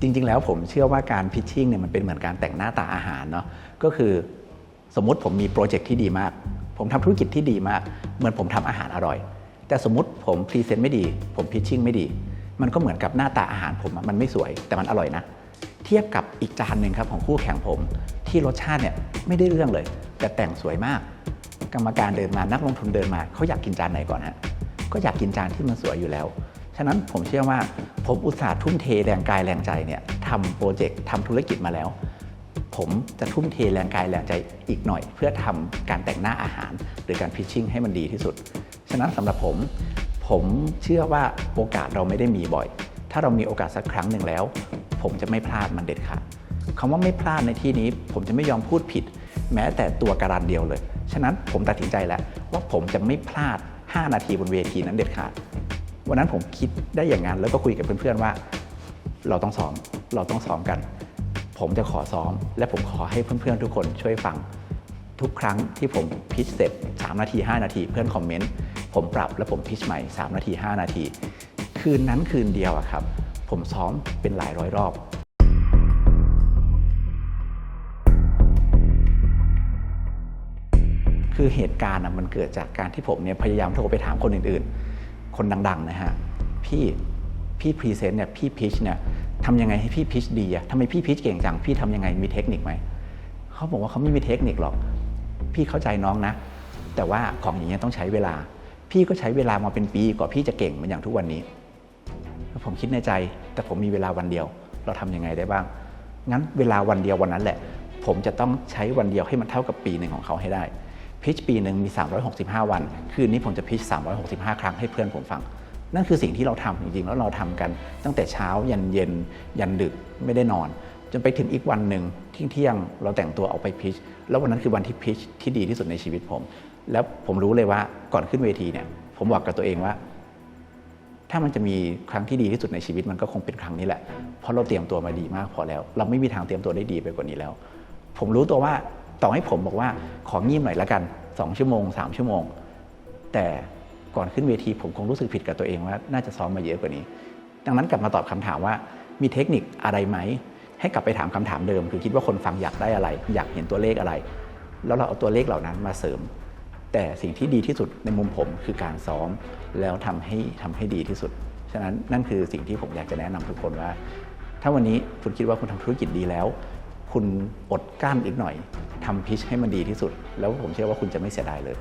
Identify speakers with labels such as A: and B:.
A: จริง ๆ แล้วผมเชื่อว่าการพิชชิ่งเนี่ยมันเป็นเหมือนการแต่งหน้าตาอาหารเนาะก็คือสมมติผมมีโปรเจกต์ที่ดีมาก ผมทำธุรกิจที่ดีมาก เหมือนผมทำอาหารอร่อย แต่สมมติผมพรีเซนต์ไม่ดี ผมพิชชิ่งไม่ดี มันก็เหมือนกับหน้าตาอาหารผมมันไม่สวย แต่มันอร่อยนะ เทียบกับอีกจานหนึ่งครับของคู่แข่งผม ที่รสชาติเนี่ยไม่ได้เรื่องเลย แต่แต่งสวยมาก กรรมการเดินมานักลงทุนเดินมาเขาอยากกินจานไหนก่อนฮะก็อยากกินจานที่มันสวยอยู่แล้วะนั้นผมเชื่อว่าผมอุตส่าห์ทุ่มเทแรงกายแรงใจเนี่ยทำโปรเจกต์ทำธุรกิจมาแล้ว ผมจะทุ่มเทแรงกายแรงใจอีกหน่อย เพื่อทำการแต่งหน้าอาหาร หรือการพิชชิ่งให้มันดีที่สุด ฉะนั้นสำหรับผม ผมเชื่อว่าโอกาสเราไม่ได้มีบ่อย ถ้าเรามีโอกาสสักครั้งหนึ่งแล้ว ผมจะไม่พลาดมันเด็ดขาดคำว่าไม่พลาดในที่นี้ ผมจะไม่ยอมพูดผิด แม้แต่ตัวการันเดียวเลย ฉะนั้นผมตัดสินใจแล้วว่าผมจะไม่พลาด 5 นาทีบนเวทีนั้นเด็ดขาด วันนั้นผมคิดได้อย่างนั้น แล้วก็คุยกับเพื่อนๆว่า เราต้องซ้อมเราต้องซ้อมกัน ผมจะขอซ้อม และผมขอให้เพื่อนๆทุกคนช่วยฟังทุกครั้งที่ผมพิชเสร็จ3นาที 5 นาที เพื่อนคอมเมนต์ผมปรับแล้วผมพิชใหม่ 3 นาที 5 นาที คืนนั้นคืนเดียวอะครับ ผมซ้อมเป็นหลายร้อยรอบ คือเหตุการณ์มันเกิดจากการที่ผมเนี่ยพยายามโทรไปถามคนอื่นๆ คนดัง ๆ นะฮะ พี่พี่พรีเซนต์เนี่ยพี่พิชเนี่ยทำยังไงให้พี่พิชดีอะทำไมพี่พิชเก่งจัง พี่ทำยังไงมีเทคนิคไหม เขาบอกว่าเขาไม่มีเทคนิคหรอก พี่เข้าใจน้องนะ แต่ว่าของอย่างเงี้ยต้องใช้เวลา พี่ก็ใช้เวลามาเป็นปีกว่าพี่จะเก่งเหมือนอย่างทุกวันนี้ ผมคิดในใจ แต่ผมมีเวลาวันเดียว เราทำยังไงได้บ้าง งั้นเวลาวันเดียววันนั้นแหละ ผมจะต้องใช้วันเดียวให้มันเท่ากับปีหนึ่งของเขาให้ได้ พิชปีหนึ่งมี 365 วัน คืนนี้ผมจะพิช365 ครั้งให้เพื่อนผมฟัง นั่นคือสิ่งที่เราทำจริงๆ แล้วเราทำกันตั้งแต่เช้ายันเย็น ยันดึกไม่ได้นอน จนไปถึงอีกวันหนึ่งเที่ยงเที่ยงๆเราแต่งตัวออกไปพิชแล้ววันนั้นคือวันที่พิชที่ดีที่สุดในชีวิตผม แล้วผมรู้เลยว่าก่อนขึ้นเวทีเนี่ย ผมบอกกับตัวเองว่า ถ้ามันจะมีครั้งที่ดีที่สุดในชีวิตมันก็คงเป็นครั้งนี้แหละเพราะเราเตรียมตัวมาดีมากพอแล้ว เราไม่มีทางเตรียมตัวได้ดีไปกว่านี้แล้ว ผมรู้ตัวว่า ต่อให้ผมบอกว่าของงีบหน่อยละกัน 2 ชั่วโมง 3 ชั่วโมง แต่ก่อนขึ้นเวทีผมคงรู้สึกผิดกับตัวเองว่าน่าจะซ้อมมาเยอะกว่านี้ ดังนั้นกลับมาตอบคำถามว่ามีเทคนิคอะไรไหม ให้กลับไปถามคำถามเดิม คือคิดว่าคนฟังอยากได้อะไร อยากเห็นตัวเลขอะไร แล้วเราเอาตัวเลขเหล่านั้นมาเสริม แต่สิ่งที่ดีที่สุดในมุมผมคือการซ้อมแล้วทำให้ทำให้ดีที่สุดฉะนั้นนั่นคือสิ่งที่ผมอยากจะแนะนำทุกคนว่า ถ้าวันนี้คุณคิดว่าคุณทำธุรกิจดีแล้ว คุณอดกลั้นอีกหน่อยทำพิชให้มันดีที่สุด แล้วผมเชื่อว่าคุณจะไม่เสียดายเลย